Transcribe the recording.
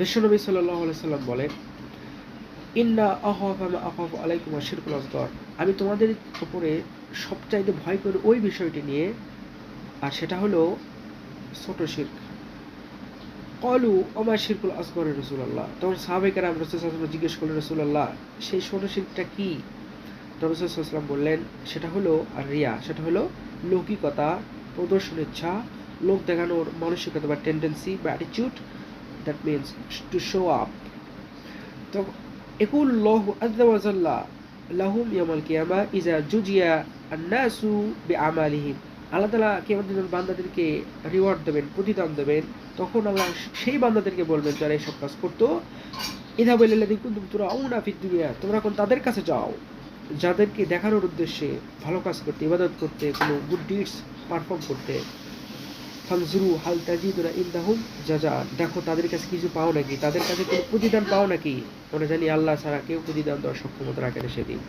বিশ্বনবী সাল্লাম বলেন, ইন্না আহফ আহফ আলাইকুম শিরকুল আসগর। আমি তোমাদের উপরে সবচাইতে ভয় করি ওই বিষয়টি নিয়ে, আর সেটা হলো ছোট শির্ক। কলু আমার শিরকুল আসগর রসুল্লাহ তখন সাহাবেকার আমি রসুল জিজ্ঞেস করলেন রসুল্লাহ সেই ছোট শিরকটা কি? রসুলাম বললেন, সেটা হলো আর রিয়া, সেটা হলো লৌকিকতা, প্রদর্শন ইচ্ছা, লোক দেখানোর মানসিকতা বা টেন্ডেন্সি বা attitude that means to show up তো একুল লহ আজ্লা লাহুম ইয়ামাল কিয়ামা ইজা জুজিয়া আন্নাসু বে আমালিহিম আল্লাহ তালা কেমন দিন বান্দাদেরকে রিওয়ার্ড দেবেন, প্রতিদান দেবেন। তখন আল্লাহ সেই বান্দাদেরকে বলবেন, যারা এইসব কাজ করতো ইধা বলে কিন্তু তোরা আউনা ফিদ দুনিয়া। তোমরা এখন তাদের কাছে যাও, যাদেরকে দেখানোর উদ্দেশ্যে ভালো কাজ করতে, ইবাদত করতে, কোনো গুড ডিডস পারফর্ম করতে। ফানজুরু হাল তাজিদুরা ইন্দাহুম দেখো, তাদের কাছে কিছু পাও নাকি? তাদের কাছে কোনো প্রতিদান পাও নাকি? আমরা জানি আল্লাহ ছাড়া কেউ প্রতিদান দেওয়ার সক্ষমতা রাখে না সেদিন।